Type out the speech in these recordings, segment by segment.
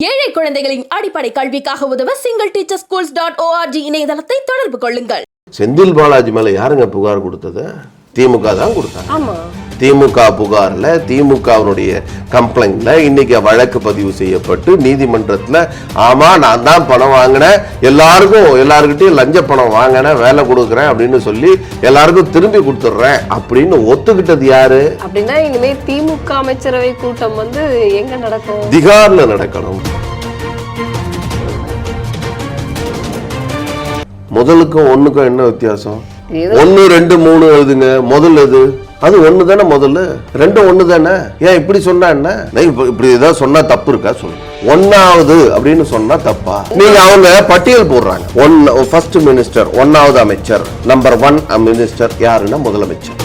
ஏழை குழந்தைகளின் அடிப்படை கல்விக்காக உதவ single teacher schools dot ORG இணையதளத்தை தொடர்பு கொள்ளுங்கள். செந்தில் பாலாஜி மேல யாருங்க புகார் கொடுத்தது? திமுக தான் கொடுத்தாங்க. ஆமா. திமுக புகார்ல திமுகவினுடைய கம்ப்ளைண்ட்ல இன்னைக்கு வழக்கு பதிவு செய்யப்பட்டு நீதிமன்றத்துல ஆமா நான் தான் பணம் வாங்கினேன். எல்லாருக்கும் எல்லாருக்கிட்டையும் லஞ்ச பணம் வாங்கினேன் வேலை கொடுக்குறேன் அப்படின்னு சொல்லி எல்லாருக்கும் திரும்பி கொடுத்துட்றேன் அப்படின்னு ஒத்துக்கிட்டது யாரு? அப்படின்னா இனிமே திமுக அமைச்சரவை கூட்டம் வந்து எங்க நடக்கும்? திகார்ல நடக்கணும். முதலுக்கும் ஒண்ணுக்கும் என்ன வித்தியாசம்? ஒன்னு ரெண்டு மூணு எழுதுங்க. முதல் எது? அது ஒன்று தானே முதல்ல? ரெண்டும் ஒன்று தானே ஏன் இப்படி சொன்னா என்ன? இப்போ இப்படி ஏதாவது சொன்னா தப்பு இருக்கா? சொல்லு. ஒன்னாவது அப்படின்னு சொன்னா தப்பா? நீங்க அவங்க பட்டியல் போடுறாங்க. ஒன் ஃபர்ஸ்ட் மினிஸ்டர் ஒன்னாவது அமைச்சர் நம்பர் ஒன் மினிஸ்டர் யாருன்னா முதலமைச்சர்.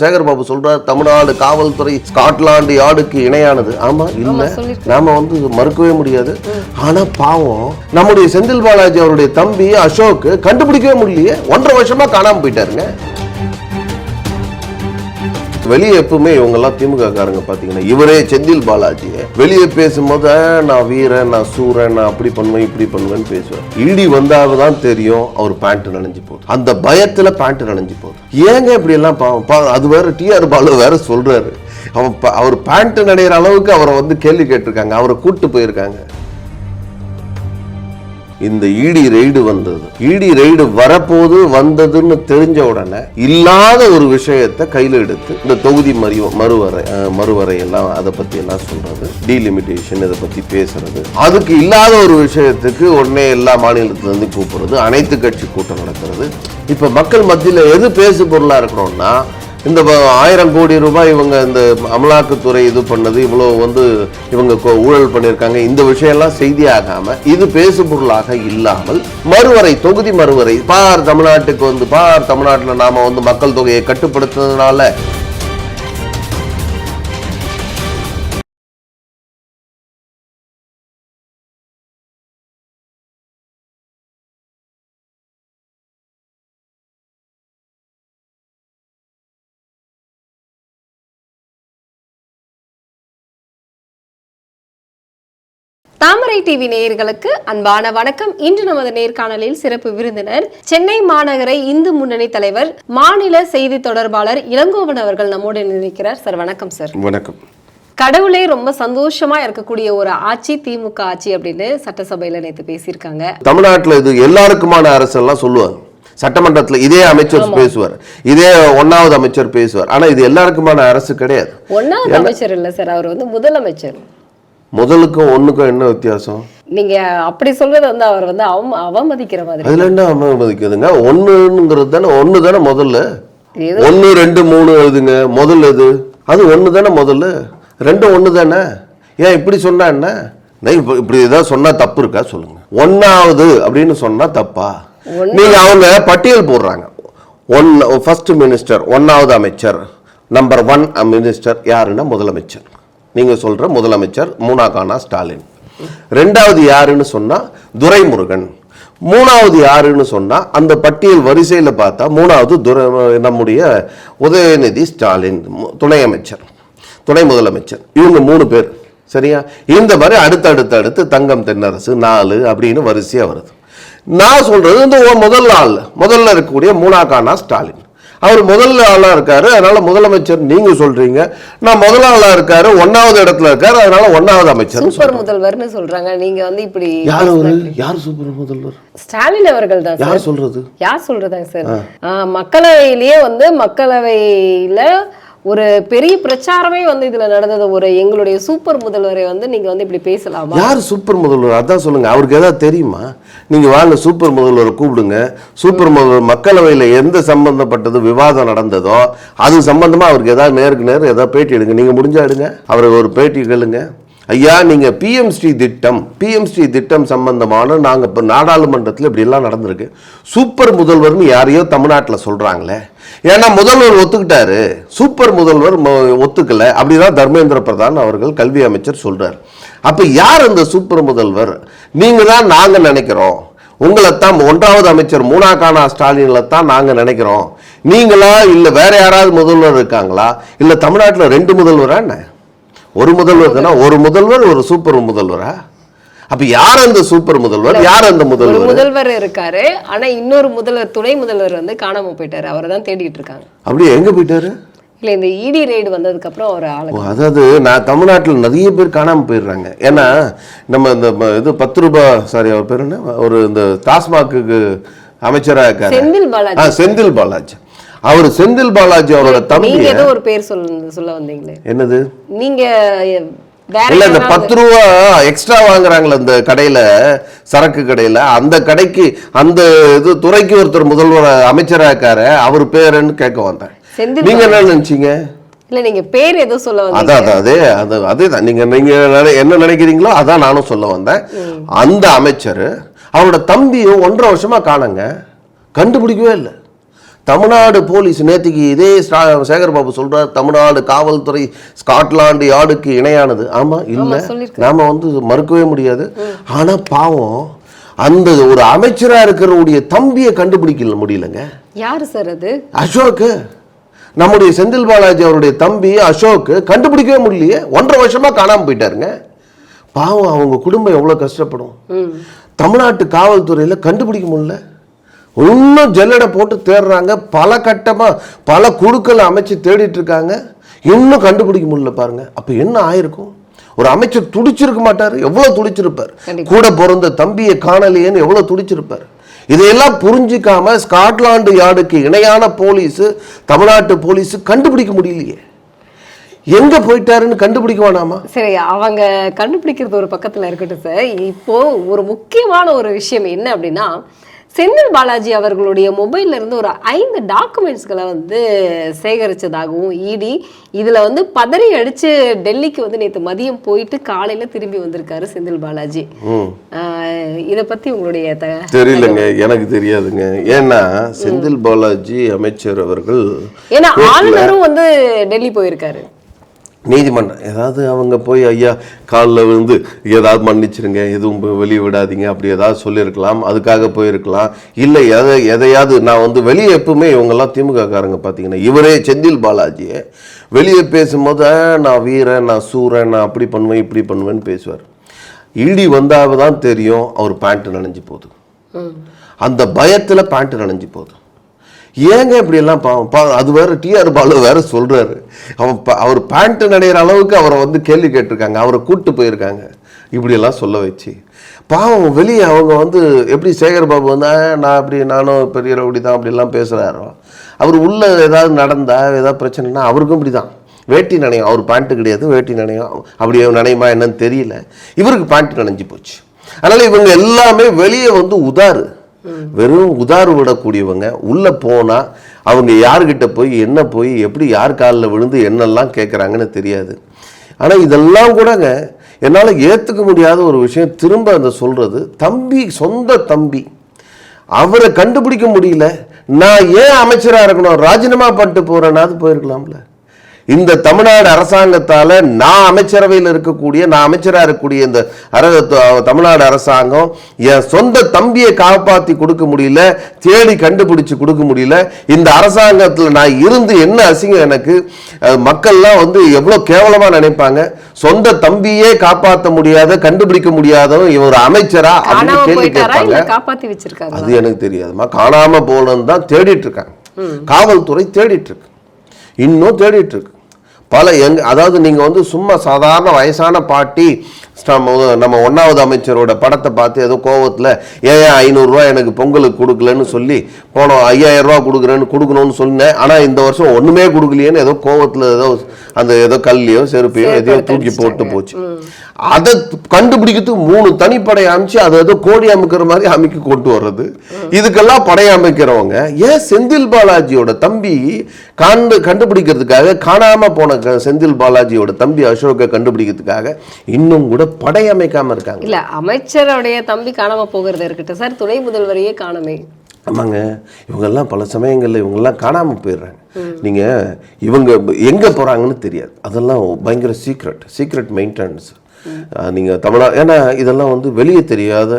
சேகர் பாபு சொல்றார் தமிழ்நாடு காவல்துறை ஸ்காட்லாந்து யார்டுக்கு இணையானது. ஆமா இல்ல. நாம வந்து மறுக்கவே முடியாது. ஆனா பாவம் நம்முடைய செந்தில் பாலாஜி அவருடைய தம்பி அசோக் கண்டுபிடிக்கவே முடியலையே. ஒன்றரை வருஷமா காணாம போயிட்டாருங்க. வெளியே எப்பவுமே இவங்கெல்லாம் திமுக காரங்க பார்த்தீங்கன்னா இவரே செந்தில் பாலாஜி வெளியே பேசும்போது நான் வீரன் நான் சூரன் நான் அப்படி பண்ணுவேன் இப்படி பண்ணுவேன்னு பேசுவேன் இடி வந்தாதான் தெரியும் அவர் பேண்ட் நனைஞ்சு போகுது. அந்த பயத்தில் பேண்ட் நனைஞ்சு போகுது. ஏங்க இப்படி எல்லாம் பாவம்? பா- அது வேற டிஆர் பாலு வேற சொல்றாரு. அவன் ப- அவர் பேண்ட் நனைகிற அளவுக்கு அவரை வந்து கேள்வி கேட்டிருக்காங்க. அவரை கூப்பிட்டு போயிருக்காங்க. இந்த ஈடி ரெய்டு வந்தது. ஈடி ரெய்டு வரப்போது வந்ததுன்னு தெரிஞ்ச உடனே இல்லாத ஒரு விஷயத்தை கையில் எடுத்து இந்த தொகுதி மறு மறுவரை மறுவரை எல்லாம் அதை பத்தி எல்லாம் சொல்றது டீலிமிட்டேஷன் இதை பத்தி பேசுறது. அதுக்கு இல்லாத ஒரு விஷயத்துக்கு உடனே எல்லா மாநிலத்திலிருந்து கூப்பிடுறது அனைத்து கட்சி கூட்டம் நடக்கிறது இப்ப மக்கள் மத்தியில் எது பேசு பொருளா இருக்கணும்னா இந்த ஆயிரம் கோடி ரூபாய் இவங்க இந்த அமலாக்கத்துறை இது பண்ணது இவ்வளோ வந்து இவங்க ஊழல் பண்ணியிருக்காங்க. இந்த விஷயம்லாம் செய்தியாகாம இது பேசு பொருளாக இல்லாமல் மறுவரை தொகுதி மறுவரை பார் தமிழ்நாட்டுக்கு வந்து பார் தமிழ்நாட்டில் நாம வந்து மக்கள் தொகையை கட்டுப்படுத்துறதுனால தாமரை டிவி நேயர்களுக்கு அன்பான வணக்கம். இன்று நமது நேர்காணலில் சிறப்பு விருந்தினர் சென்னை மாநகரை இந்து முன்னணி தலைவர் மாநில செய்தி தொடர்பாளர் இளங்கோவன் அவர்கள் நம்மோடு நினைக்கிறார் சார் வணக்கம் சார். வணக்கம். கடவுளே ரொம்ப சந்தோஷமா இருக்கக்கூடிய ஒரு ஆட்சி திமுக ஆட்சி அப்படின்னு சட்டசபையில நேத்து பேசியிருக்காங்க. தமிழ்நாட்டில் இது எல்லாருக்குமான அரசு எல்லாம் சொல்லுவாங்க. சட்டமன்றத்துல இதே அமைச்சர் பேசுவார். இதே ஒன்னாவது அமைச்சர் பேசுவார். ஆனா இது எல்லாருக்குமான அரசு கிடையாது. ஒன்னாவது அமைச்சர் இல்ல சார். அவர் வந்து முதலமைச்சர். முதலுக்கும் ஒண்ணுக்கும் என்ன வித்தியாசம்? நீங்க அப்படி சொல்றது வந்து அவர் வந்து அவம அவமதிக்கிற மாதிரி. அதுல என்ன அவமதிக்குதுங்க? ஒண்ணுங்கிறது தானே ஒண்ணு தானே முதல்ல ஒண்ணு ரெண்டு மூணு எழுதுங்க. முதல் எது? அது ஒண்ணு தானே முதல்ல? ரெண்டும் ஒண்ணு தானே ஏன் இப்படி சொன்னா என்ன? இப்ப- இப்படி ஏதாவது சொன்னா தப்பு இருக்கா? சொல்லுங்க. ஒன்னாவது அப்படின்னு சொன்னா தப்பா? நீங்க அவங்க பட்டியல் போடுறாங்க. ஒன் ஃபர்ஸ்ட் மினிஸ்டர் ஒன்னாவது அமைச்சர் நம்பர் ஒன் மினிஸ்டர் யாருன்னா முதலமைச்சர். நீங்கள் சொல்கிற முதலமைச்சர் மூணாகானா ஸ்டாலின். ரெண்டாவது யாருன்னு சொன்னால் துரைமுருகன். மூணாவது யாருன்னு சொன்னால் அந்த பட்டியல் வரிசையில் பார்த்தா மூணாவது துரை நம்முடைய உதயநிதி ஸ்டாலின் துணை அமைச்சர் துணை முதலமைச்சர். இவங்க மூணு பேர். சரியா? இந்த மாதிரி அடுத்தடுத்து அடுத்து தங்கம் தென்னரசு நாலு அப்படின்னு வரிசையாக வருது. நான் சொல்கிறது இந்த முதல் நாள் முதல்ல இருக்கக்கூடிய மூணாக்கானா ஸ்டாலின். அவர் முதல் ஆளா இருக்காரு. அதனால முதலமைச்சர் நீங்க சொல்றீங்க. நான் முதல் ஆளா இருக்காரு. ஒன்னாவது இடத்துல இருக்காரு. அதனால ஒன்னாவது அமைச்சர் சூப்பர் முதல்வர்னு சொல்றாங்க. நீங்க வந்து இப்படி யார் அவரு? யார் சூப்பர் முதல்வர்? ஸ்டாலின் அவர்கள் தான் யார் சொல்றது? யார் சொல்றதாங்க சார் மக்களவையிலேயே வந்து மக்களவையில ஒரு பெரிய பிரச்சாரமே வந்து இதுல நடந்தது. ஒரு எங்களுடைய சூப்பர் முதல்வரை வந்து நீங்க வந்து இப்படி பேசலாமா? யார் சூப்பர் முதல்வர்? அதான் சொல்லுங்க. அவருக்கு ஏதாவது தெரியுமா? நீங்க வாங்க சூப்பர் முதல்வரை கூப்பிடுங்க. சூப்பர் முதல்வர் மக்களவையில் எந்த சம்பந்தப்பட்டது விவாதம் நடந்ததோ அது சம்பந்தமா அவருக்கு ஏதாவது நேருக்கு நேரம் ஏதாவது பேட்டி எடுங்க. நீங்க முடிஞ்சா எடுங்க. அவருக்கு ஒரு பேட்டி கேளுங்க. ஐயா நீங்க பிஎம்ஸ்ரீ திட்டம் பிஎம்ஸ்ரீ திட்டம் சம்பந்தமான நாங்க இப்ப நாடாளுமன்றத்தில் இப்படி எல்லாம் நடந்திருக்கு. சூப்பர் முதல்வர்னு யாரையோ தமிழ்நாட்டில் சொல்றாங்களே. ஏன்னா முதல்வர் ஒத்துக்கிட்டாரு. சூப்பர் முதல்வர் ம- ஒத்துக்கல. அப்படிதான் தர்மேந்திர பிரதான் அவர்கள் கல்வி அமைச்சர் சொல்றார். அப்ப யார் அந்த சூப்பர் முதல்வர்? நீங்க தான் நாங்க நினைக்கிறோம். உங்களைத்தான் ஒன்றாவது அமைச்சர் மூணாக்கானா ஸ்டாலின்ல தான் நாங்க நினைக்கிறோம். நீங்களா இல்ல வேற யாராவது முதல்வர் இருக்காங்களா? இல்ல தமிழ்நாட்டில் ரெண்டு முதல்வரா என்ன? ஒரு முதல்வர் தானே ஒரு முதல்வர் ஒரு சூப்பர் முதல்வரா? அப்ப யார் அந்த சூப்பர் முதல்வர்? யார் அந்த ஒரு முதல்வர்? முதல்வர் இருக்காரு ஆனா இன்னொரு முதல்வர் துணை முதல்வர் வந்து காணாம போயிட்டாரு. அவரை தான் தேடிட்டு இருக்காங்க. அப்படியே எங்க போயிட்டாரு? இல்ல இந்த இடி ரெய்டு வந்ததுக்கு அப்புறம் அவர் ஆளு. அதாவது நான் தமிழ்நாட்டில் நிறைய பேர் காணாம போயிடுறாங்க. ஏன்னா நம்ம இந்த இது பத்து ரூபாய் சாரி அவர் பேர் என்ன? ஒரு இந்த டாஸ்மாக்கு அமைச்சராக இருக்காரு. செந்தில் பாலாஜி. செந்தில் பாலாஜி. அவர் செந்தில் பாலாஜி அவரோட தம்பி நீங்க ஏதோ ஒரு பேர் சொல்ல சொல்ல வந்தீங்களே. என்னது? நீங்க இல்ல இந்த பத்து ரூபா எக்ஸ்ட்ரா வாங்குறாங்களே இந்த கடையில சரக்கு கடையில. அந்த கடைக்கு அந்த இது துறைக்கு ஒருத்தர் முதல்வர் அமைச்சரா இருக்காரு அவர் பேருன்னு கேட்க வந்தேன். நீங்க என்ன நினைச்சீங்க? இல்ல நீங்க பேர் ஏதோ சொல்ல வந்தீங்க. அதான் அதே அது அதே தான் நீங்க நீங்க என்ன நினைக்கிறீங்களோ அதான் நானும் சொல்ல வந்தேன். அந்த அமைச்சர் அவரோட தம்பியும் ஒன்றரை வருஷமா காணங்க. கண்டுபிடிக்கவே இல்லை. தமிழ்நாடு போலீஸ் நேத்திக்கு இதே ஸ்ரா- சேகர் பாபு சொல்றார் தமிழ்நாடு காவல்துறை ஸ்காட்லாந்து யார்டுக்கு இணையானது. ஆமா இல்ல. நாம வந்து மறுக்கவே முடியாது. ஆனா பாவம் அந்த ஒரு அமைச்சரா இருக்கிறவருடைய தம்பியை கண்டுபிடிக்கல முடியலங்க. யாரு சார் அது? அசோக் நம்முடைய செந்தில் பாலாஜி அவருடைய தம்பி அசோக் கண்டுபிடிக்கவே முடியலையே. ஒன்றரை வருஷமா காணாம போயிட்டாருங்க. பாவம் அவங்க குடும்பம் எவ்வளவு கஷ்டப்படும். தமிழ்நாட்டு காவல்துறையில கண்டுபிடிக்க முடியல. இன்னும் ஜல்லடை போட்டு தேடுறாங்க. பல கட்டமா பல குழுக்களை அமைச்சு தேடிட்டு இருக்காங்க இன்னும் கண்டுபிடிக்க முடியல பாருங்க. அப்ப என்ன ஆயிருக்கும்? ஒரு அமைச்சர் துடிச்சிருக்க மாட்டாரு. எவ்வளவு துடிச்சிருப்பார். கூட பிறந்த தம்பியை காணலையேன்னு எவ்வளவு துடிச்சிருப்பார்? இதையெல்லாம் புரிஞ்சிக்காம ஸ்காட்லாந்து யார்டுக்கு இணையான போலீஸ் தமிழ்நாட்டு போலீஸ் கண்டுபிடிக்க முடியலையே. எங்க போயிட்டாருன்னு கண்டுபிடிக்க வேணாமா? சரி அவங்க கண்டுபிடிக்கிறது ஒரு பக்கத்துல இருக்கட்டும் சார் இப்போ ஒரு முக்கியமான ஒரு விஷயம் என்ன அப்படின்னா செந்தில் பாலாஜி அவர்களுடைய மொபைல்ல இருந்து ஒரு ஐந்து டாக்குமெண்ட்ஸ்களை வந்து சேகரிச்சதாகவும் இடி இதுல வந்து பதறி அடிச்சு டெல்லிக்கு வந்து நேத்து மதியம் போயிட்டு காலையில திரும்பி வந்திருக்காரு செந்தில் பாலாஜி. இத பத்தி உங்களுடைய தெரியலங்க எனக்கு தெரியாதுங்க. ஏன்னா செந்தில் பாலாஜி அமைச்சர் அவர்கள் ஏன்னா ஆளுநரும் வந்து டெல்லி போயிருக்காரு. நீதிமன்றம் ஏதாவது அவங்க போய் ஐயா காலில் விழுந்து ஏதாவது மன்னிச்சிருங்க எதுவும் வெளியே விடாதீங்க அப்படி ஏதாவது சொல்லியிருக்கலாம் அதுக்காக போயிருக்கலாம். இல்லை எதை எதையாவது நான் வந்து வெளியே எப்பவுமே இவங்கெல்லாம் திமுக காரங்க பார்த்தீங்கன்னா இவரே செந்தில் பாலாஜியை வெளியே பேசும்போது "ஆ, நான் வீரன் நான் சூரன் நான் அப்படி பண்ணுவேன் இப்படி பண்ணுவேன்னு பேசுவார். இடி வந்தால் தான் தெரியும் அவர் பேண்ட் நனைஞ்சு போகுது. அந்த பயத்தில் பேண்ட் நனைஞ்சு போகுது. ஏங்க இப்படியெல்லாம் பாவம் பா அது வேற டிஆர் பாலு வேற சொல்கிறாரு அவன் ப- அவர் பேண்ட்டு நடைகிற அளவுக்கு அவரை வந்து கேள்வி கேட்டிருக்காங்க. அவரை கூட்டு போயிருக்காங்க. இப்படியெல்லாம் சொல்ல வச்சு. பாவம் வெளியே அவங்க வந்து எப்படி சேகர் பாபு வந்து நான் அப்படி நானும் பெரிய ரவுடி தான் அப்படிலாம் பேசுகிறாரோ அவர் உள்ள ஏதாவது நடந்தா ஏதாவது பிரச்சனைனா அவருக்கும் இப்படி தான் வேட்டி நனையும். அவர் பேண்ட்டு கிடையாது வேட்டி நனையும். அப்படியே நனையுமா என்னன்னு தெரியல. இவருக்கு பேண்ட்டு நனைஞ்சு போச்சு. அதனால இவங்க எல்லாமே வெளியே வந்து உதாரு. வெறும் உதாறு விடக்கூடியவங்க உள்ளே போனால் அவங்க யார்கிட்ட போய் என்ன போய் எப்படி யார் காலில் விழுந்து என்னெல்லாம் கேட்குறாங்கன்னு தெரியாது. ஆனால் இதெல்லாம் கூடங்க என்னால் ஏற்றுக்க முடியாத ஒரு விஷயம் திரும்ப அந்த சொல்கிறது தம்பி சொந்த தம்பி அவரை கண்டுபிடிக்க முடியல. நான் ஏன் அமைச்சராக இருக்கணும்? ராஜினாமா பண்ணிட்டு போறேன்னாவது போயிருக்கலாம்ல. இந்த தமிழ்நாடு அரசாங்கத்தால நான் அமைச்சரவையில் இருக்கக்கூடிய நான் அமைச்சராக இருக்கக்கூடிய இந்த அர தமிழ்நாடு அரசாங்கம் என் சொந்த தம்பியை காப்பாற்றி கொடுக்க முடியல தேடி கண்டுபிடிச்சு கொடுக்க முடியல. இந்த அரசாங்கத்தில் நான் இருந்து என்ன அசிங்கம் எனக்கு? மக்கள்லாம் வந்து எவ்வளோ கேவலமாக நினைப்பாங்க? சொந்த தம்பியே காப்பாற்ற முடியாத கண்டுபிடிக்க முடியாதவன் இவன் ஒரு அமைச்சரா அப்படின்னு கேள்வி கேட்பாங்க. அது எனக்கு தெரியாதுமா காணாம போனது தான் தேடிட்டு இருக்காங்க. காவல்துறை தேடிட்டு இருக்கு. இன்னும் தேடிட்டு இருக்கு. பல எங்க அதாவது நீங்க வந்து சும்மா சாதாரண வயசான பாட்டி நம்ம நம்ம ஒன்னாவது அமைச்சரோட படத்தை பார்த்து ஏதோ கோவத்துல ஏன் ஐநூறுரூவா எனக்கு பொங்கலுக்கு கொடுக்கலன்னு சொல்லி போனோம் ஐயாயிரம் ரூபா கொடுக்குறேன்னு கொடுக்கணும்னு சொன்னேன். ஆனா இந்த வருஷம் ஒண்ணுமே கொடுக்கலையேன்னு ஏதோ கோவத்துல ஏதோ அந்த ஏதோ கல்லையோ செருப்பையோ எதையோ தூக்கி போட்டு போச்சு. அதை கண்டுபிடிக்கிறதுக்கு மூணு தனிப்படை அமைச்சு அதை ஏதோ கோடி அமைக்கிற மாதிரி அமைக்க கொண்டு வர்றது. இதுக்கெல்லாம் படை அமைக்கிறவங்க ஏன் செந்தில் பாலாஜியோட தம்பி கண்டு கண்டுபிடிக்கிறதுக்காக காணாம போன செந்தில் பாலாஜியோட தம்பி அசோக்கை கண்டுபிடிக்கிறதுக்காக இன்னும் கூட படை அமைக்காம இருக்காங்க. இல்ல அமைச்சருடைய தம்பி காணாம போகிறது இருக்கட்டும். சார் துணை முதல்வரையே காணமே. ஆமாங்க. இவங்கெல்லாம் பல சமயங்களில் இவங்கெல்லாம் காணாமல் போயிடுறாங்க. நீங்கள் இவங்க எங்கே போகிறாங்கன்னு தெரியாது. அதெல்லாம் பயங்கர சீக்ரெட் சீக்ரெட் மெயின்டெனன்ஸ் நீங்கள் தமிழா ஏன்னா இதெல்லாம் வந்து வெளியே தெரியாத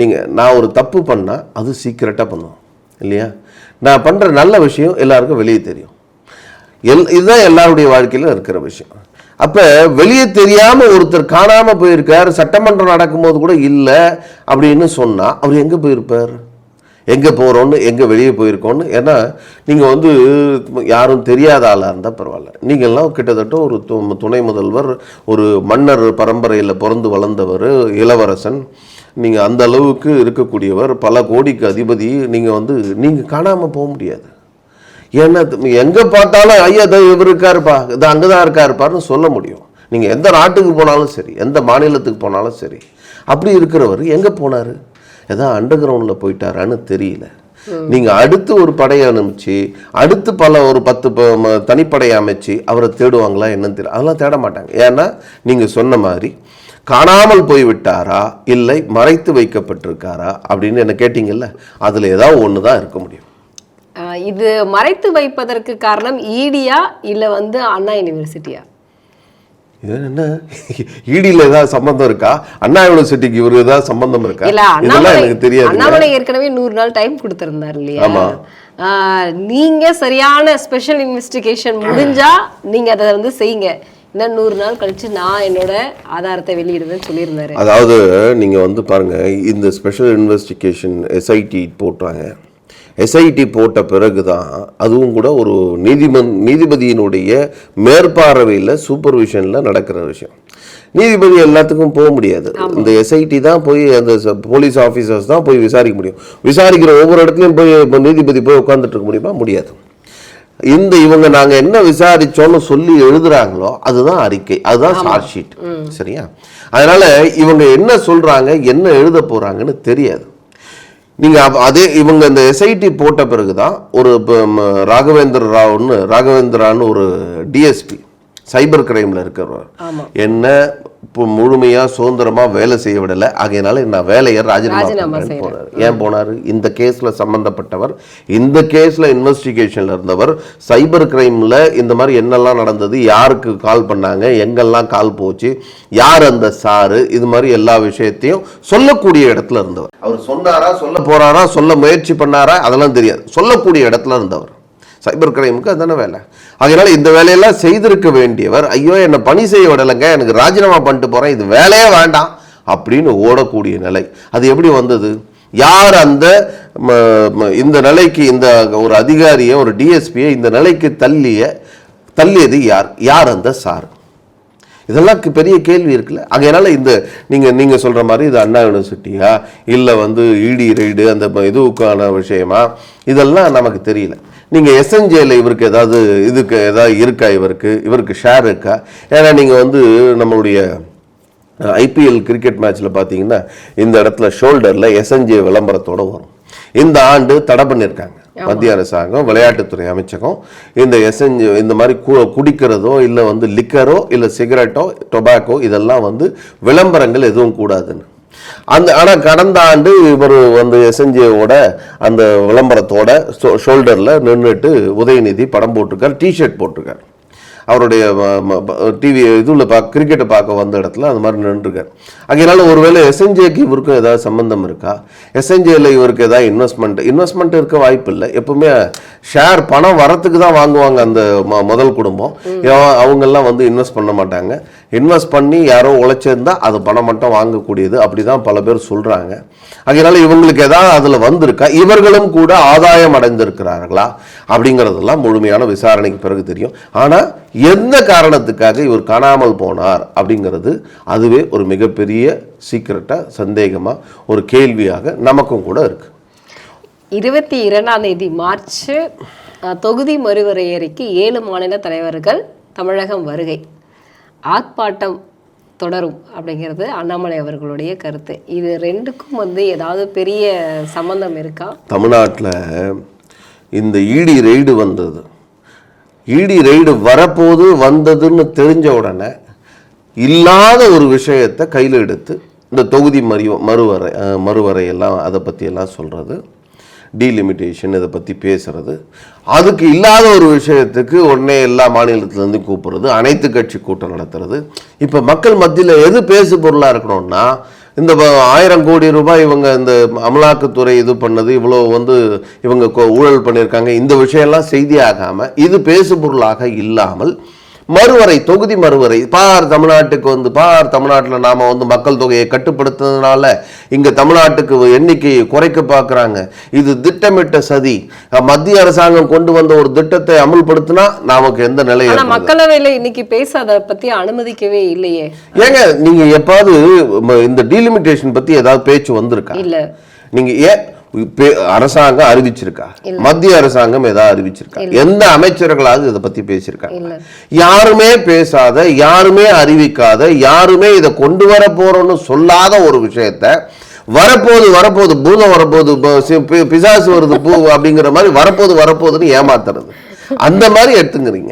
நீங்கள் நான் ஒரு தப்பு பண்ணால் அது சீக்ரெட்டாக பண்ணுவோம். இல்லையா? நான் பண்ணுற நல்ல விஷயம் எல்லாருக்கும் வெளியே தெரியும். எல் இதுதான் எல்லாருடைய வாழ்க்கையிலும் இருக்கிற விஷயம். அப்போ வெளியே தெரியாமல் ஒருத்தர் காணாமல் போயிருக்கார் சட்டமன்றம் நடக்கும்போது கூட இல்லை அப்படின்னு சொன்னால் அவர் எங்கே போயிருப்பார்? எங்கே போகிறோன்னு எங்கே வெளியே போயிருக்கோன்னு ஏன்னா நீங்கள் வந்து யாரும் தெரியாத ஆளாக இருந்தால் பரவாயில்ல. நீங்கள்லாம் கிட்டத்தட்ட ஒரு து- துணை முதல்வர் ஒரு மன்னர் பரம்பரையில் பிறந்து வளர்ந்தவர் இளவரசன். நீங்கள் அந்த அளவுக்கு இருக்கக்கூடியவர். பல கோடிக்கு அதிபதி. நீங்கள் வந்து நீங்கள் காணாமல் போக முடியாது. ஏன்னா எங்க பார்த்தாலும் ஐயா இதோ இவர் இருக்காருப்பா இது அங்கதான் இருக்காருப்பாருன்னு சொல்ல முடியும். நீங்க எந்த நாட்டுக்கு போனாலும் சரி எந்த மாநிலத்துக்கு போனாலும் சரி அப்படி இருக்கிறவர் எங்க போனாரு? ஏதோ அண்டர் கிரவுண்ட்ல போயிட்டாரான்னு தெரியல. நீங்க அடுத்து ஒரு படையை அனுப்பிச்சு அடுத்து பல ஒரு பத்து ப- ம- தனிப்படை அமைச்சு அவரை தேடுவாங்களா என்னன்னு தெரியல அதெல்லாம் தேட மாட்டாங்க. ஏன்னா நீங்க சொன்ன மாதிரி காணாமல் போய் விட்டாரா இல்லை மறைத்து வைக்கப்பட்டிருக்காரா அப்படின்னு என்ன கேட்டீங்கல்ல அதுல ஏதாவது ஒன்று தான் இருக்க முடியும். இது மறைத்து வைப்பதற்கு காரணம் ஈடியா இல்ல வந்து அண்ணா யூனிவர்சிட்டியா? இது என்ன? ஈடியில் ஏதாவது சம்பந்தம் இருக்கா? அண்ணா யூனிவர்சிட்டிக்கு இவருக்கு ஏதாவது சம்பந்தம் இருக்கா? இல்ல இதெல்லாம் எனக்கு தெரியாது. அண்ணாமலை ஏற்கனவே நூறு நாள் டைம் கொடுத்திருந்தார் இல்லையா? நீங்க சரியான ஸ்பெஷல் இன்வெஸ்டிகேஷன் முடிஞ்சா நீங்க அதை வந்து செய்யுங்க. இன்னும் நூறு நாள் கழிச்சு நான் என்னோட ஆதாரத்தை வெளியிடுவேன்னு சொல்லியிருந்தாரு. அதாவது நீங்க வந்து பாருங்க இந்த ஸ்பெஷல் இன்வெஸ்டிகேஷன் எஸ்ஐடி போட்டாங்க எஸ்ஐடி போட்ட பிறகு தான் அதுவும் கூட ஒரு நீதிமன் நீதிபதியினுடைய மேற்பார்வையில் சூப்பர்விஷனில் நடக்கிற விஷயம். நீதிபதி எல்லாத்துக்கும் போக முடியாது. இந்த எஸ்ஐடி தான் போய் அந்த போலீஸ் ஆஃபீஸர்ஸ் தான் போய் விசாரிக்க முடியும். விசாரிக்கிற ஒவ்வொரு இடத்துலையும் போய் இப்போ நீதிபதி போய் உட்காந்துட்டு இருக்க முடியுமா? முடியாது. இந்த இவங்க நாங்க என்ன விசாரிச்சோம்னு சொல்லி எழுதுறாங்களோ அதுதான் அறிக்கை. அதுதான் சார்ஜ் ஷீட் சரியா? அதனால இவங்க என்ன சொல்றாங்க என்ன எழுத போறாங்கன்னு தெரியாது. நீங்கள் அதே இவங்க இந்த எஸ்ஐடி போட்ட பிறகு தான் ஒரு இப்போ ராகவேந்திர ராவ்னு ராகவேந்திரான்னு ஒரு டிஎஸ்பி சைபர் கிரைம்ல இருக்கிறவர். என்ன இப்போ முழுமையா சுதந்திரமா வேலை செய்ய விடல. ஆகையினால நான் வேலையை ராஜினாமா. போனாரு. ஏன் போனாரு? இந்த கேஸ்ல சம்பந்தப்பட்டவர் இந்த கேஸ்ல இன்வெஸ்டிகேஷன்ல இருந்தவர் சைபர் கிரைம்ல இந்த மாதிரி என்னெல்லாம் நடந்தது யாருக்கு கால் பண்ணாங்க எங்கெல்லாம் கால் போச்சு யார் அந்த சாரு இது மாதிரி எல்லா விஷயத்தையும் சொல்லக்கூடிய இடத்துல இருந்தவர். அவர் சொன்னாரா சொல்ல போறாரா சொல்ல முயற்சி பண்ணாரா அதெல்லாம் தெரியாது. சொல்லக்கூடிய இடத்துல இருந்தவர். சைபர் கிரைமுக்கு அதுதானே வேலை. அதனால் இந்த வேலையெல்லாம் செய்திருக்க வேண்டியவர் ஐயோ என்னை பணி செய்ய விடலைங்க எனக்கு ராஜினாமா பண்ணிட்டு போகிறேன் இது வேலையே வேண்டாம் அப்படின்னு ஓடக்கூடிய நிலை. அது எப்படி வந்தது? யார் அந்த இந்த நிலைக்கு இந்த ஒரு அதிகாரியை ஒரு டிஎஸ்பியை இந்த நிலைக்கு தள்ளிய தள்ளியது யார்? யார் அந்த சார்? இதெல்லாம் பெரிய கேள்வி இருக்குல்ல. அதனால் இந்த நீங்கள் நீங்கள் சொல்கிற மாதிரி இது அண்ணா யூனிவர்சிட்டியா? இல்லை வந்து இடி ரைடு அந்த இதுவுக்கான விஷயமா? இதெல்லாம் நமக்கு தெரியல. நீங்க எஸ்என்ஜேல இவருக்கு ஏதாவது இதுக்கு ஏதாவது இருக்கா இவருக்கு? இவருக்கு ஷேர் இருக்கா? ஏன்னா நீங்க வந்து நம்மளுடைய ஐபிஎல் கிரிக்கெட் மேட்ச்ல பார்த்தீங்கன்னா இந்த இடத்துல ஷோல்டர்ல எஸ்என்ஜே விளம்பரத்தோட வரும். இந்த ஆண்டு தடை பண்ணியிருக்காங்க மத்திய அரசாங்கம் விளையாட்டுத்துறை அமைச்சகம். இந்த எஸ்என்ஜி இந்த மாதிரி கு- குடிக்கிறதோ இல்லை வந்து லிக்கரோ இல்லை சிகரெட்டோ டொபாக்கோ இதெல்லாம் வந்து விளம்பரங்கள் எதுவும் கூடாதுன்னு. அந்த ஆனால் கடந்த ஆண்டு இவர் வந்து எஸ்என்ஜேவோட அந்த விளம்பரத்தோட ஷோல்டரில் நின்றுட்டு உதயநிதி படம் போட்டிருக்கார் டிஷர்ட் போட்டிருக்கார். அவருடைய டிவி இதுல பா கிரிக்கெட்டை பார்க்க வந்த இடத்துல அந்த மாதிரி நின்றுருக்கார். அதனால ஒருவேளை எஸ்என்ஜேக்கு இவருக்கும் ஏதாவது சம்மந்தம் இருக்கா? எஸ்என்ஜேல இவருக்கு ஏதாவது இன்வெஸ்ட்மெண்ட் இன்வெஸ்ட்மெண்ட் இருக்க வாய்ப்பு இல்லை. எப்பவுமே ஷேர் பணம் வரத்துக்கு தான் வாங்குவாங்க அந்த முதல் குடும்பம். அவங்கெல்லாம் வந்து இன்வெஸ்ட் பண்ண மாட்டாங்க. இன்வெஸ்ட் பண்ணி யாரோ உழைச்சிருந்தா அது பணம் மட்டும் வாங்கக்கூடியது. அப்படி தான் பல பேர் சொல்கிறாங்க அதனால இவங்களுக்கு ஏதாவது அதில் வந்திருக்கா? இவர்களும் கூட ஆதாயம் அடைந்திருக்கிறார்களா? அப்படிங்கிறதெல்லாம் முழுமையான விசாரணைக்கு பிறகு தெரியும். ஆனால் எந்த காரணத்துக்காக இவர் காணாமல் போனார் அப்படிங்கிறது அதுவே ஒரு மிகப்பெரிய சீக்கிரட்டாக சந்தேகமாக ஒரு கேள்வியாக நமக்கும் கூட இருக்குது இருபத்தி இரண்டாம் தேதி மார்ச் தொகுதி மறுவரையறைக்கு ஏழு மாநில தலைவர்கள் தமிழகம் வருகை. ஆர்ப்பாட்டம் தொடரும் அப்படிங்கிறது அண்ணாமலை அவர்களுடைய கருத்து. இது ரெண்டுக்கும் வந்து ஏதாவது பெரிய சம்பந்தம் இருக்கா? தமிழ்நாட்டில் இந்த ஈடி ரெய்டு வந்தது. ஈடி ரெய்டு வரப்போது வந்ததுன்னு தெரிஞ்ச உடனே இல்லாத ஒரு விஷயத்தை கையில் எடுத்து இந்த தொகுதி மறு மறுவரை மறுவரையெல்லாம் எல்லாம் அதை பற்றியெல்லாம் சொல்கிறது டீலிமிட்டேஷன் இதை பற்றி பேசுறது. அதுக்கு இல்லாத ஒரு விஷயத்துக்கு உடனே எல்லா மாநிலத்திலேருந்து கூப்பிடுறது அனைத்து கட்சி கூட்டம் நடத்துறது. இப்போ மக்கள் மத்தியில் எது பேசு பொருளாக இருக்கணும்னா இந்த ஆயிரம் கோடி ரூபாய் இவங்க இந்த அமலாக்கத்துறை இது பண்ணது இவ்வளோ வந்து இவங்க ஊழல் பண்ணியிருக்காங்க இந்த விஷயம்லாம் செய்தியாகாமல் இது பேசு பொருளாக இல்லாமல் மறுவரை தொகுதி மறுவரை. பார் தமிழ்நாட்டுக்கு வந்து பார் தமிழ்நாட்டில் நாம வந்து மக்கள் தொகையை கட்டுப்படுத்துறதுனால இங்க தமிழ்நாட்டுக்கு எண்ணிக்கையை குறைக்க பார்க்கறாங்க இது திட்டமிட்ட சதி. மத்திய அரசாங்கம் கொண்டு வந்த ஒரு திட்டத்தை அமுல்படுத்தினா நமக்கு எந்த நிலை ஆனா ஏற்படுது? மக்களவையில இன்னைக்கு பேச அதை பத்தி அனுமதிக்கவே இல்லையே. ஏங்க நீங்க எப்பாவது இந்த டீலிமிட்டேஷன் பத்தி ஏதாவது பேச்சு வந்திருக்கா? இல்ல. நீங்க ஏன் அரசாங்கம் அறிவிச்சிருக்கா? மத்திய அரசாங்கம் ஏதாவது அறிவிச்சிருக்கா? எந்த அமைச்சர்களாவது இதை பத்தி பேசியிருக்காங்க யாருமே பேசாத யாருமே அறிவிக்காத யாருமே இதை கொண்டு வர போறோம்னு சொல்லாத ஒரு விஷயத்த வரப்போகுது வரப்போகுது பூதம் பி- பிசாசு வருது பூ அப்படிங்கிற மாதிரி வரப்போகுது வரப்போகுதுன்னு ஏமாத்துறது. அந்த மாதிரி எடுத்துங்கிறீங்க.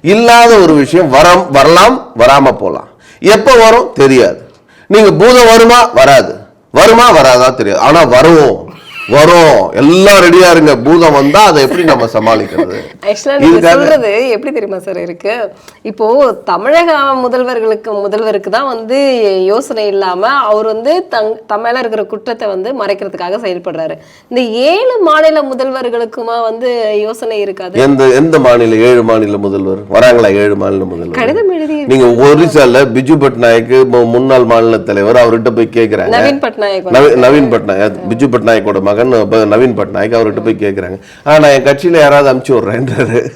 இல்லாத ஒரு விஷயம் வரம் வரலாம் வராம போலாம். எப்போ வரும்? தெரியாது. நீங்க பூதம் வருமா? வராது. வருமா? வராதா தெரியாது. ஆனா வரும் வரும். எல்லாம் ரெடியா இருங்க. பூதம் வந்தா அதை எப்படி நம்ம சமாளிக்கிறது? சொல்றது எப்படி தெரியுமா சார் இருக்கு? இப்போ தமிழக முதல்வர்களுக்கு முதல்வருக்கு தான் வந்து யோசனை இல்லாம அவர் வந்து தங் தமிழ இருக்கிற குற்றத்தை வந்து மறைக்கிறதுக்காக செயல்படுறாரு. இந்த ஏழு மாநில முதல்வர்களுக்குமா வந்து யோசனை இருக்காது? எந்த எந்த மாநில ஏழு மாநில முதல்வர்? வராங்களா ஏழு மாநில முதல்வர்? கடிதம் எழுதி நீங்க ஒரிசால பிஜு பட்நாயக் முன்னாள் மாநில தலைவர் அவர்கிட்ட போய் கேக்குறாங்க. நவீன் பட்நாயக் நவீன் பட்நாயக் பிஜு பட்நாயக்கோட மகன் ப- நவீன் பட்நாயக் அவர்கிட்ட போய் கேக்குறாங்க. ஆ நான் என் கட்சியில யாராவது அமுச்சு விடுறேன்றாரு.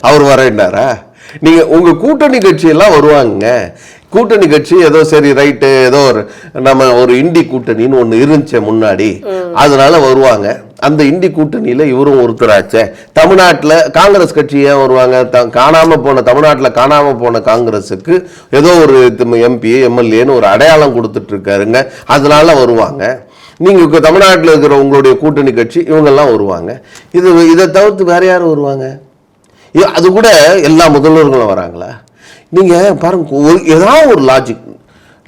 அவர் வரேன்னாரா நீங்க உங்க கூட்டணி கட்சி எல்லாம் வருவாங்க. கூட்டணி கட்சி ஏதோ சரி ரைட்டு ஏதோ ஒரு நம்ம ஒரு இண்டி கூட்டணின்னு ஒண்ணு இருந்துச்சு முன்னாடி. அதனால வருவாங்க. அந்த இண்டி கூட்டணியில இவரும் ஒருத்தராச்சே. தமிழ்நாட்டுல காங்கிரஸ் கட்சி ஏன் வருவாங்க. த- காணாம போன தமிழ்நாட்டுல காணாம போன காங்கிரஸுக்கு ஏதோ ஒரு எம்பி எம்எல்ஏன்னு ஒரு அடையாளம் கொடுத்துட்டு இருக்காருங்க. அதனால வருவாங்க. நீங்கள் தமிழ்நாட்டில் இருக்கிற உங்களுடைய கூட்டணி கட்சி இவங்கெல்லாம் வருவாங்க. இது இதை தவிர்த்து வேற யாரும் வருவாங்க? அது கூட எல்லா முதல்வர்களும் வராங்களா? நீங்கள் பாருங்க ஒரு ஏதாவது ஒரு லாஜிக்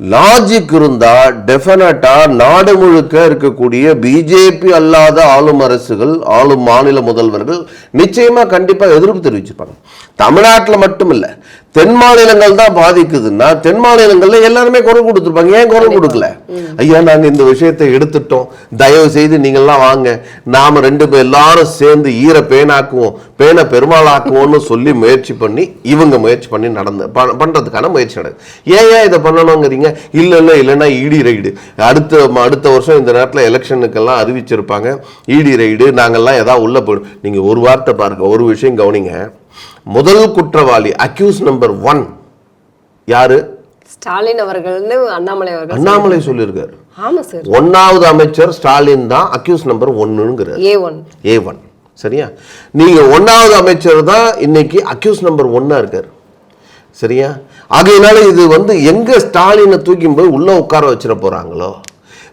லாஜிக் இருந்தால் டெஃபினட்டாக நாடு முழுக்க இருக்கக்கூடிய பிஜேபி அல்லாத ஆளும் அரசுகள் ஆளும் மாநில முதல்வர்கள் நிச்சயமாக கண்டிப்பாக எதிர்ப்பு தெரிவிச்சிருப்பாங்க தமிழ்நாட்டில் மட்டும் இல்லை தென் மாநிலங்கள் தான் பாதிக்குதுன்னா தென் மாநிலங்கள்ல எல்லாருமே குரல் கொடுத்துருப்பாங்க. ஏன் குரல் கொடுக்கல? ஐயா நாங்க இந்த விஷயத்தை எடுத்துட்டோம். தயவு செய்து நீங்கள்லாம் வாங்க. நாம ரெண்டு பேர் எல்லாரும் சேர்ந்து ஈர பேனாக்குவோம். பேனை பெருமாளாக்குவோம்னு சொல்லி முயற்சி பண்ணி இவங்க முயற்சி பண்ணி நடந்து ப- பண்றதுக்கான முயற்சி நடக்குது. ஏன் ஏன் இதை பண்ணணுங்கிறீங்க? இல்ல இல்ல இல்லைன்னா இடி ரைடு அடுத்த அடுத்த வருஷம் இந்த நேரத்துல எலெக்ஷனுக்கெல்லாம் அறிவிச்சிருப்பாங்க. இடி ரைடு நாங்கெல்லாம் ஏதாவது உள்ள போயிடும் நீங்க ஒரு வார்த்தை பாருங்க ஒரு விஷயம் கவனிங்க. முதல் குற்றவாளி அக்யூஸ் நம்பர் ஒன் யாரு? ஸ்டாலின் அவர்கள்னு அண்ணாமலை அவர்கள் அண்ணாமலை சொல்லியிருக்காரு. ஆமா சார். ஒன்னாவது அமைச்சர் ஸ்டாலின் தான் அக்யூஸ் நம்பர் ஒன்னுங்கிறார். ஏ ஒன் ஏ ஒன் சரியா? நீங்க ஒன்னாவது அமைச்சர் தான் இன்னைக்கு அக்யூஸ் நம்பர் ஒன்னா இருக்காரு. சரியா? ஆகையினால இது வந்து எங்க ஸ்டாலினை தூக்கி போய் உள்ள உட்கார வச்சிட போறாங்களோ?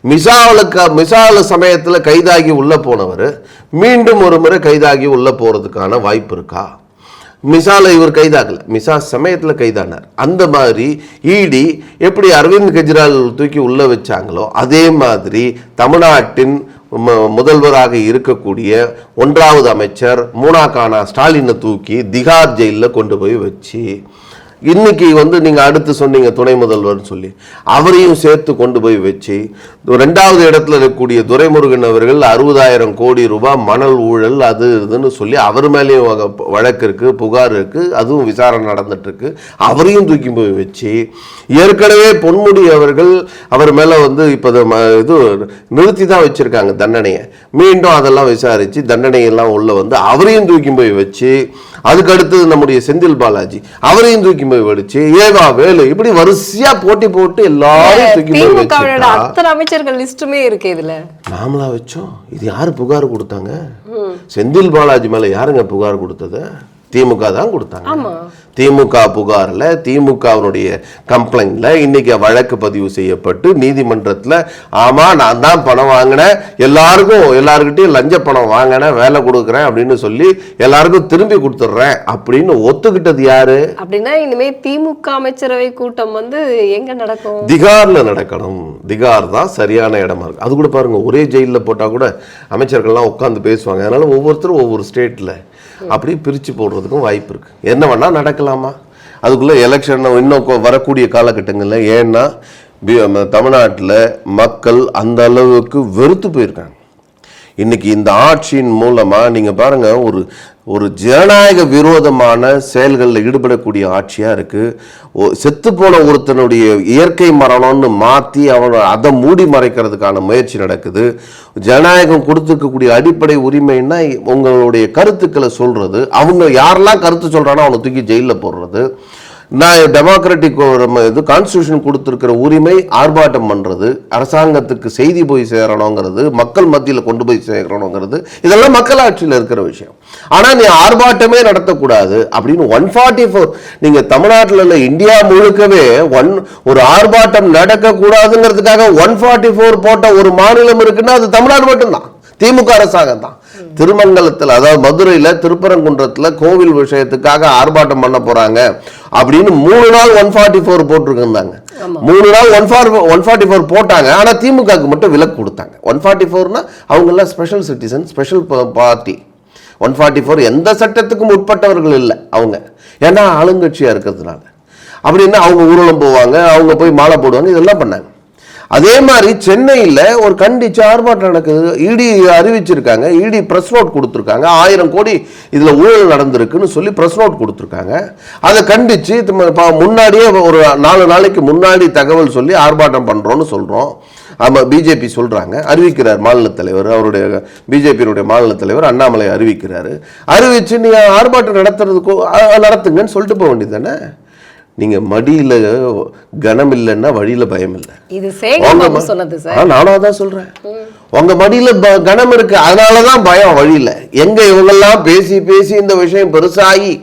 மிசாலுக்கு மிசால சமயத்துல கைதாகி உள்ள போனவர் மீண்டும் ஒரு முறை கைதாகி உள்ள போறதுக்கான வாய்ப்பு இருக்கா? மிசால இவர் கைதாகல. மிசா சமயத்தில் கைதானார். அந்த மாதிரி இடி எப்படி அரவிந்த் கெஜ்ரிவால் தூக்கி உள்ள வச்சாங்களோ அதே மாதிரி தமிழ்நாட்டின் முதல்வராக இருக்கக்கூடிய ஒன்றாவது அமைச்சர் மூனா கானா ஸ்டாலினை தூக்கி திகார் ஜெயிலில் கொண்டு போய் வச்சு இன்னைக்கு வந்து நீங்க அடுத்து சொன்னீங்க துணை முதல்வர்னு சொல்லி. அவரையும் சேர்த்து கொண்டு போய் வச்சு ரெண்டாவது இடத்துல இருக்கக்கூடிய துரைமுருகன் அவர்கள் அறுபதாயிரம் கோடி ரூபாய் மணல் ஊழல் அது இதுன்னு சொல்லி அவர் மேலேயும் வக- வழக்கு இருக்கு புகார் இருக்கு அதுவும் விசாரணை நடந்துட்டு இருக்கு. அவரையும் தூக்கி போய் வச்சு ஏற்கனவே பொன்முடி அவர்கள் அவர் மேல வந்து இப்போ இது ம- இது நிறுத்தி தான் வச்சிருக்காங்க தண்டனையை. மீண்டும் அதெல்லாம் விசாரிச்சு தண்டனையெல்லாம் உள்ள வந்து அவரையும் தூக்கி போய் வச்சு அதுக்கு அடுத்தது நம்முடைய செந்தில் பாலாஜி அவரையும் தூக்கி போய் வடிச்சு ஏவா வேலு இப்படி வரிசையா போட்டி போட்டு எல்லாரையும் தூக்கி போய் அத்தனை அமைச்சர்கள் லிஸ்ட்டுமே இருக்கு இதுல. நாமளா வச்சோம். இது யாரு புகார் கொடுத்தாங்க? செந்தில் பாலாஜி மேல யாருங்க புகார் கொடுத்தது? திமுக தான் கொடுத்தாங்க. திமுக புகார்ல திமுகவினுடைய கம்ப்ளைண்ட்ல இன்னைக்கு வழக்கு பதிவு செய்யப்பட்டு நீதிமன்றத்துல ஆமா நான் தான் பணம் வாங்கினேன். எல்லாருக்கும் எல்லாருக்கிட்டையும் லஞ்ச பணம் வாங்கினேன் வேலை கொடுக்குறேன் அப்படின்னு சொல்லி எல்லாருக்கும் திரும்பி கொடுத்துட்றேன் அப்படின்னு ஒத்துக்கிட்டது யாரு? அப்படின்னா இனிமே திமுக அமைச்சரவை கூட்டம் வந்து எங்க நடக்கும்? திகார்ல நடக்கணும். திகார் தான் சரியான இடமா இருக்கு. அது கூட பாருங்க ஒரே ஜெயில்ல போட்டா கூட அமைச்சர்கள்லாம் உட்காந்து பேசுவாங்க. அதனால ஒவ்வொருத்தரும் ஒவ்வொரு ஸ்டேட்ல அப்படி பிரிச்சு போடுறதுக்கும் வாய்ப்பு இருக்கு. என்ன வேணால் நடக்கலாமா? அதுக்குள்ள எலெக்ஷன் இன்னும் வரக்கூடிய காலகட்டங்களில் ஏன்னா தமிழ்நாட்டில் நம்ம தமிழ்நாட்டுல மக்கள் அந்த அளவுக்கு வெறுத்து போயிருக்காங்க. இன்னைக்கு இந்த ஆட்சியின் மூலமா நீங்க பாருங்க ஒரு ஒரு ஜனநாயக விரோதமான செயல்களில் ஈடுபடக்கூடிய ஆட்சியா இருக்கு. செத்து போன ஒருத்தனுடைய இயற்கை மரணம்னு மாத்தி அவனை அதை மூடி மறைக்கிறதுக்கான முயற்சி நடக்குது. ஜனநாயகம் கொடுத்துருக்கக்கூடிய அடிப்படை உரிமைன்னா உங்களுடைய கருத்துக்களை சொல்றது. அவங்க யாரெல்லாம் கருத்து சொல்றானோ அவனை தூக்கி ஜெயிலில் போடுறது. நான் டெமோக்ராட்டிக் இது கான்ஸ்டியூஷன் கொடுத்துருக்கிற உரிமை ஆர்ப்பாட்டம் பண்ணுறது அரசாங்கத்துக்கு செய்தி போய் சேரணுங்கிறது மக்கள் மத்தியில் கொண்டு போய் சேரணுங்கிறது இதெல்லாம் மக்களாட்சியில் இருக்கிற விஷயம். ஆனால் நீ ஆர்ப்பாட்டமே நடத்தக்கூடாது அப்படின்னு ஒன் ஃபார்ட்டி ஃபோர் நீங்கள் தமிழ்நாட்டில் இல்லை இந்தியா முழுக்கவே ஒன் ஒரு ஆர்ப்பாட்டம் நடக்கக்கூடாதுங்கிறதுக்காக ஒன் ஃபார்ட்டி ஃபோர் போட்ட ஒரு மாநிலம் இருக்குன்னா அது தமிழ்நாடு மட்டும்தான். திமுக அரசாங்கம் தான் திருமங்கலத்தில் அதாவது மதுரையில் திருப்பரங்குன்றத்தில் கோவில் விஷயத்துக்காக ஆர்ப்பாட்டம் பண்ண போறாங்க. அப்படின்னு மூணு நாள் ஒன் ஃபார்ட்டி ஃபோர் போட்டிருந்தாங்க மூணு நாள் one four one forty four போட்டாங்க. ஆனால் திமுகவுக்கு மட்டும் விலக்கு கொடுத்தாங்க. ஒன் ஃபார்ட்டி ஃபோர்னா அவங்கெல்லாம் special citizen special party one forty four எந்த சட்டத்துக்கும் உட்பட்டவர்கள் இல்லை அவங்க. ஏன்னா ஆளுங்கட்சியாக இருக்கிறதுனால. அப்படின்னா அவங்க ஊர்வலம் போவாங்க அவங்க போய் மாலை போடுவாங்க இதெல்லாம் பண்ணாங்க. அதே மாதிரி சென்னையில் ஒரு கண்டிச்சு ஆர்ப்பாட்டம் நடக்குது. இடி அறிவிச்சிருக்காங்க. இடி ப்ரெஸ் நோட் கொடுத்துருக்காங்க. ஆயிரம் கோடி இதில் ஊழல் நடந்திருக்குன்னு சொல்லி ப்ரெஸ் நோட் கொடுத்துருக்காங்க. அதை கண்டிச்சு முன்னாடியே ஒரு நாலு நாளைக்கு முன்னாடி தகவல் சொல்லி ஆர்ப்பாட்டம் பண்ணுறோன்னு சொல்கிறோம் ஆமாம் பிஜேபி சொல்கிறாங்க அறிவிக்கிறார் மாநில தலைவர். அவருடைய பிஜேபியினுடைய மாநில தலைவர் அண்ணாமலை அறிவிக்கிறாரு. அறிவிச்சு நீங்கள் ஆர்ப்பாட்டம் நடத்துறதுக்கோ நடத்துங்கன்னு சொல்லிட்டு போக வேண்டியது தானே? நீங்கள் மடியில் கனம் இல்லைன்னா வழியில் பயம் இல்லை இது சொன்னது சார் ஆ, நானும் அதான் சொல்றேன். உங்க மடியில ப- கனம் இருக்கு அதனாலதான் பயம் வழியில. எங்க இவங்கெல்லாம் பேசி பேசி இந்த விஷயம் பெருசாகி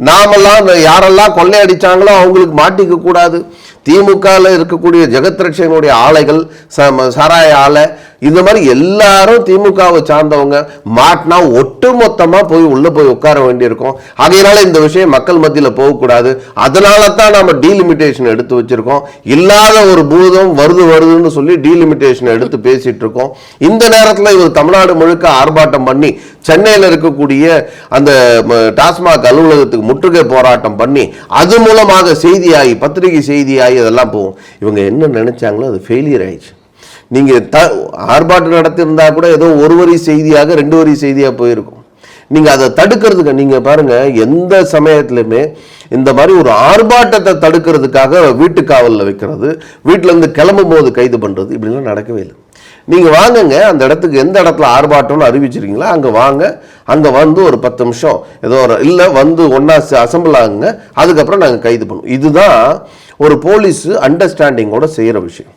நாமெல்லாம் யாரெல்லாம் கொள்ளையடிச்சாங்களோ அவங்களுக்கு மாட்டிக்க கூடாது. திமுகல இருக்கக்கூடிய ஜெகத் ரட்சகனுடைய ஆலைகள் ச- சாராய ஆலை இந்த மாதிரி எல்லாரும் திமுகவை சார்ந்தவங்க மாட்டினா ஒட்டு மொத்தமாக போய் உள்ளே போய் உட்கார வேண்டியிருக்கும். அதனால இந்த விஷயம் மக்கள் மத்தியில் போகக்கூடாது. அதனால தான் நம்ம டீலிமிட்டேஷன் எடுத்து வச்சிருக்கோம். இல்லாத ஒரு பூதம் வருது வருதுன்னு சொல்லி டீலிமிட்டேஷன் எடுத்து பேசிட்டு இருக்கோம் இந்த நேரத்தில் இவர் தமிழ்நாடு முழுக்க ஆர்ப்பாட்டம் பண்ணி சென்னையில் இருக்கக்கூடிய அந்த டாஸ்மாக் அலுவலகத்துக்கு முற்றுகை போராட்டம் பண்ணி அது மூலமாக செய்தியாகி பத்திரிகை செய்தியாகி அதெல்லாம் போகும். இவங்க என்ன நினைச்சாங்களோ அது ஃபெயிலியர் ஆயிடுச்சு. நீங்கள் த ஆர்ப்பாட்டம் நடத்தியிருந்தா கூட ஏதோ ஒரு வரி செய்தியாக ரெண்டு வரி செய்தியாக போயிருக்கும். நீங்கள் அதை தடுக்கிறதுக்கு நீங்கள் பாருங்க எந்த சமயத்துலையுமே இந்த மாதிரி ஒரு ஆர்ப்பாட்டத்தை தடுக்கிறதுக்காக வீட்டு காவலில் வைக்கிறது வீட்டிலேருந்து கிளம்பும் போது கைது பண்ணுறது இப்படிலாம் நடக்கவே இல்லை. நீங்கள் வாங்குங்க அந்த இடத்துக்கு எந்த இடத்துல ஆர்ப்பாட்டம்னு அறிவிச்சிருக்கீங்களோ அங்கே வாங்க. அங்கே வந்து ஒரு பத்து நிமிஷம் ஏதோ ஒரு இல்லை வந்து ஒன்றா அசம்பிள் ஆகுங்க அதுக்கப்புறம் நாங்கள் கைது பண்ணுவோம். இதுதான் ஒரு போலீஸ் அண்டர்ஸ்டாண்டிங்கோட செய்கிற விஷயம்.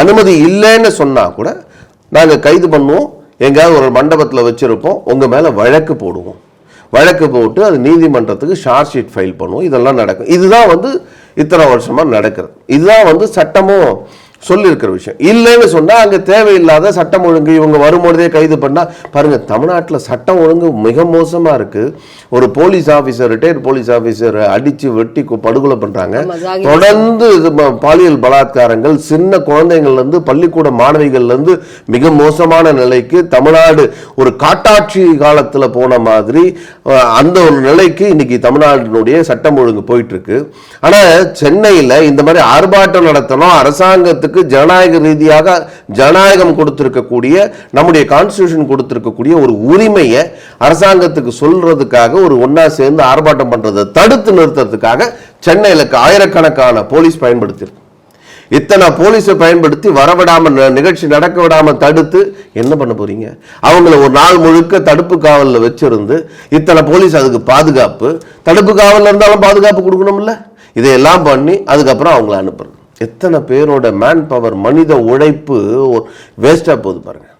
அனுமதி இல்லைன்னு சொன்னால் கூட நாங்கள் கைது பண்ணுவோம் எங்கேயாவது ஒரு மண்டபத்தில் வச்சுருப்போம் உங்கள் மேலே வழக்கு போடுவோம். வழக்கு போட்டு அது நீதிமன்றத்துக்கு ஷார்ட் ஷீட் ஃபைல் பண்ணுவோம் இதெல்லாம் நடக்கும். இதுதான் வந்து இத்தனை வருஷமாக நடக்கிறது இதுதான் வந்து சட்டமும் சொல்லியிருக்கிற விஷயம். இல்லைன்னு சொன்னா அங்க தேவையில்லாத சட்டம் ஒழுங்கு இவங்க வரும்பொழுதே கைது பண்ணா பாருங்க தமிழ்நாட்டுல சட்டம் ஒழுங்கு மிக மோசமா இருக்கு. ஒரு police officer retired police officer அடிச்சு வெட்டி படுகொலை ஜாகிர். தொடர்ந்து இது பாலியல் பலாத்காரங்கள் சின்ன குழந்தைங்கள்ல இருந்து பள்ளிக்கூட மாணவிகள்ல இருந்து மிக மோசமான நிலைக்கு தமிழ்நாடு ஒரு காட்டாட்சி காலத்துல போன மாதிரி அந்த ஒரு நிலைக்கு இன்னைக்கு தமிழ்நாட்டினுடைய சட்டம் ஒழுங்கு போயிட்டு இருக்கு. ஆனா சென்னையில இந்த மாதிரி ஆர்ப்பாட்டம் நடத்தணும் அரசாங்கத்துக்கு ஜனநாயக ரீதியாக ஜனநாயகம் கொடுத்திருக்கக்கூடிய நம்முடைய கான்ஸ்டியூஷன் கொடுத்திருக்கக்கூடிய ஒரு உரிமையை அரசாங்கத்துக்கு சொல்றதுக்காக ஒரு ஒன்னா சேர்ந்து ஆர்ப்பாட்டம் பண்றதை தடுத்து நிறுத்துறதுக்காக சென்னையில் ஆயிரக்கணக்கான போலீஸ் பயன்படுத்தியிருக்கு. இத்தனை போலீஸை பயன்படுத்தி வரவிடாமல் நிகழ்ச்சி நடக்க விடாம தடுத்து என்ன பண்ண போறீங்க? அவங்கள ஒரு நாள் முழுக்க தடுப்பு காவல்ல வச்சிருந்து இத்தனை போலீஸ் அதுக்கு பாதுகாப்பு தடுப்பு காவலில் இருந்தாலும் பாதுகாப்பு கொடுக்கணும்ல? இதையெல்லாம் பண்ணி அதுக்கப்புறம் அவங்கள அனுப்புறது. எத்தனை பேரோட மேன் பவர் மனித உழைப்பு வேஸ்ட்டாக போகுது பாருங்கள்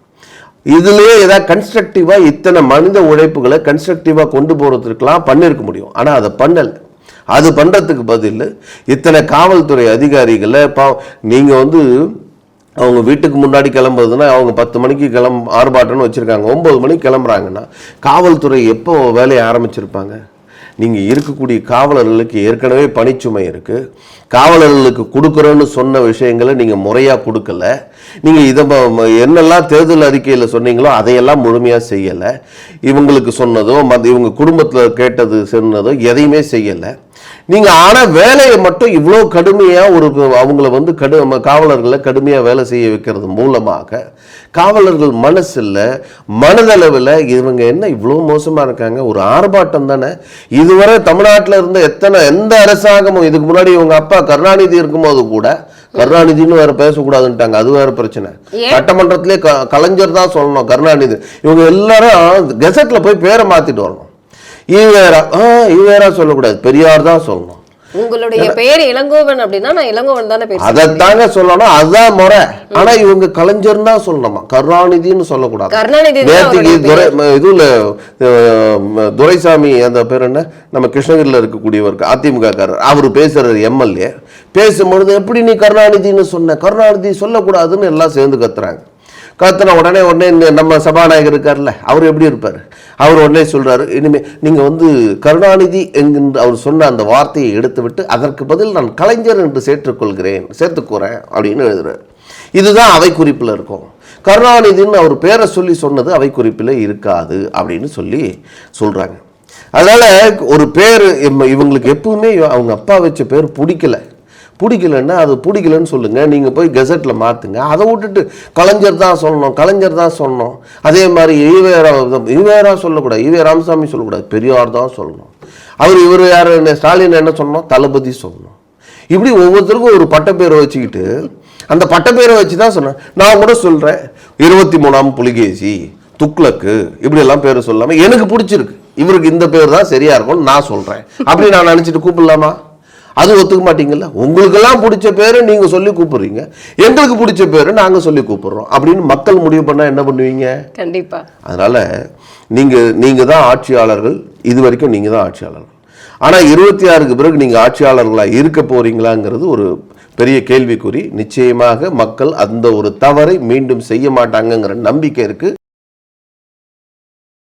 இதுலேயே ஏதாவது கன்ஸ்ட்ரக்டிவாக இத்தனை மனித உழைப்புகளை கன்ஸ்ட்ரக்டிவாக கொண்டு போகிறதுக்கெலாம் பண்ணிருக்க முடியும். ஆனால் அதை பண்ணலை. அது பண்ணுறதுக்கு பதில் இத்தனை காவல்துறை அதிகாரிகளை பா நீங்கள் வந்து அவங்க வீட்டுக்கு முன்னாடி கிளம்புறதுன்னா அவங்க பத்து மணிக்கு கிளம்ப ஆர்ப்பாட்டம்னு வச்சுருக்காங்க. ஒம்பது மணிக்கு கிளம்புறாங்கன்னா காவல்துறை எப்போ வேலையை ஆரம்பிச்சிருப்பாங்க? நீங்கள் இருக்கக்கூடிய காவலர்களுக்கு ஏற்கனவே பணிச்சுமை இருக்குது காவலர்களுக்கு கொடுக்குறோன்னு சொன்ன விஷயங்களை நீங்கள் முறையாக கொடுக்கல. நீங்கள் இதை என்னெல்லாம் தேர்தல் அறிக்கையில் சொன்னீங்களோ அதையெல்லாம் முழுமையாக செய்யலை. இவங்களுக்கு சொன்னதோ மத் இவங்க குடும்பத்தில் கேட்டது சொன்னதோ எதையுமே செய்யலை. நீங்க ஆன வேலையை மட்டும் இவ்வளோ கடுமையா ஒரு அவங்கள வந்து கடு காவலர்களை கடுமையா வேலை செய்ய வைக்கிறது மூலமாக காவலர்கள் மனசுல மனதளவில் இவங்க என்ன இவ்வளோ மோசமா இருக்காங்க? ஒரு ஆர்ப்பாட்டம் தானே. இதுவரை தமிழ்நாட்டில் இருந்த எத்தனை எந்த அரசாங்கமும் இதுக்கு முன்னாடி இவங்க அப்பா கருணாநிதி இருக்கும்போது கூட கருணாநிதினு வேற பேசக்கூடாதுன்ட்டாங்க. அது வேற பிரச்சனை? சட்டமன்றத்திலே க கலைஞர் தான் சொல்லணும் கருணாநிதி. இவங்க எல்லாரும் கெசட்ல போய் பேரை மாத்திட்டு வரணும். ஈவேரா ஆ ஈவேரா சொல்லக்கூடாது. பெரியார் தான் சொல்லணும். உங்களுடைய பேர் இளங்கோவன் அப்படின்னா நான் இளங்கோவன் தானே பேசுறேன் அதைத்தாங்க சொல்லணும் அதுதான் முறை. ஆனா இவங்க கலைஞர் தான் சொல்லணுமா? கருணாநிதின்னு சொல்லக்கூடாது. கருணாநிதி நேற்றுக்கு துரை இதுல துரைசாமி அந்த பேர் என்ன? நம்ம கிருஷ்ணகிரியில் இருக்கக்கூடியவர் அதிமுக காரர். அவர் பேசுறாரு எம்எல்ஏ. பேசும்பொழுது எப்படி நீ கருணாநிதின்னு சொன்ன? கருணாநிதி சொல்லக்கூடாதுன்னு எல்லாம் சேர்ந்து கத்துறாங்க. கத்துன உடனே உடனே இந்த நம்ம சபாநாயகர் இருக்கார்ல அவர் எப்படி இருப்பார்? அவர் உடனே சொல்கிறாரு இனிமேல் நீங்கள் வந்து கருணாநிதி என்கின்ற அவர் சொன்ன அந்த வார்த்தையை எடுத்துவிட்டு அதற்கு பதில் நான் கலைஞர் என்று சேர்த்துக்கொள்கிறேன் சேர்த்துக்கூறேன் அப்படின்னு எழுதுகிறார் இதுதான் அவை குறிப்பில் இருக்கும். கருணாநிதின்னு அவர் பேரை சொல்லி சொன்னது அவை குறிப்பில் இருக்காது அப்படின்னு சொல்லி சொல்கிறாங்க அதனால் ஒரு பேர் இவங்களுக்கு எப்பவுமே அவங்க அப்பா வச்ச பேர் பிடிக்கல. பிடிக்கலன்னா அது பிடிக்கலன்னு சொல்லுங்கள் நீங்கள் போய் கெசட்டில் மாற்றுங்க அதை விட்டுட்டு கலைஞர் தான் சொல்லணும் கலைஞர் தான் சொல்லணும். அதே மாதிரி ஈவேரா ஈவேரா சொல்லக்கூடாது ஈவே ராமசாமி சொல்லக்கூடாது. பெரியார் தான் சொல்லணும். அவர் இவர் யார்? என்ன ஸ்டாலின் என்ன சொல்லணும் தளபதி சொல்லணும். இப்படி ஒவ்வொருத்தருக்கும் ஒரு பட்டப்பேரை வச்சுக்கிட்டு அந்த பட்டப்பேரை வச்சு தான் சொன்னேன். நான் கூட சொல்கிறேன் இருபத்தி மூணாம் புலிகேசி துக்ளக்கு இப்படியெல்லாம் பேர் சொல்லாமல் எனக்கு பிடிச்சிருக்கு. இவருக்கு இந்த பேர் தான் சரியாக இருக்கும்னு நான் சொல்கிறேன் அப்படி நான் நினச்சிட்டு கூப்பிடலாமா? அது ஒத்துக்க மாட்டீங்கல்ல? உங்களுக்கெல்லாம் பிடிச்ச பேரு நீங்க சொல்லி கூப்பிடுறீங்க. எங்களுக்கு பிடிச்ச பேரு நாங்க சொல்லி கூப்பிடுறோம். அப்படின்னு மக்கள் முடிவு பண்ணா என்ன பண்ணுவீங்க? கண்டிப்பா. அதனால நீங்க நீங்க தான் ஆட்சியாளர்கள். இது வரைக்கும் நீங்க தான் ஆட்சியாளர்கள். ஆனா இருபத்தி ஆறுக்கு பிறகு நீங்க ஆட்சியாளர்களா இருக்க போறீங்களாங்கிறது ஒரு பெரிய கேள்விக்குறி. நிச்சயமாக மக்கள் அந்த ஒரு தவறை மீண்டும் செய்ய மாட்டாங்கங்கிற நம்பிக்கை இருக்கு.